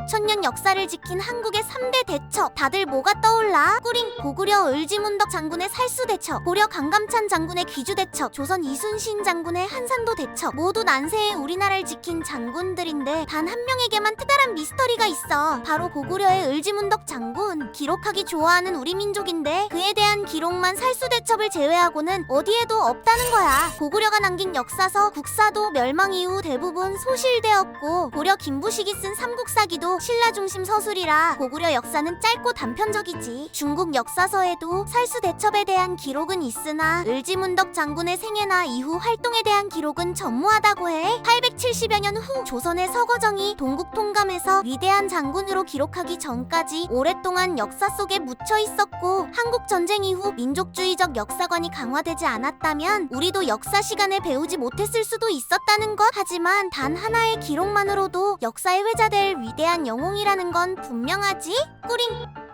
5천년 역사를 지킨 한국의 3대 대처. 다들 뭐가 떠올라? 꾸링 고구려 을지문덕 장군의 살수 대처. 고려 강감찬 장군의 귀주 대처. 조선 이순신 장군의 한산도 대처. 모두 난세에 우리나라를 지킨 장군들인데 단 한 명에게만 특별한 미스터리가 있어. 바로 고구려의 을지문덕 장군. 기록하기 좋아하는 우리 민족인데 그에 대한 기록만 살수 대첩을 제외하고는 어디에도 없다는 거야. 고구려가 남긴 역사서 국사도 멸망 이후 대부분 소실되었고 고려 김부식이 쓴 삼국사기도 신라 중심 서술이라 고구려 역사는 짧고 단편적이지. 중국 역사서에도 살수 대첩에 대한 기록은 있으나 을지문덕 장군의 생애나 이후 활동에 대한 기록은 전무하다고 해 870여 년 후 조선의 서거정이 동국 통감에서 위대한 장군으로 기록하기 전까지 오랫동안 역사 속에 묻혀 있었고 한국 전쟁 이후 민족주의적 역사관이 강화되지 않았다면 우리도 역사 시간에 배우지 못했을 수도 있었다는 것 하지만 단 하나의 기록만으로도 역사에 회자될 위대한 영웅이라는 건 분명하지? 꾸링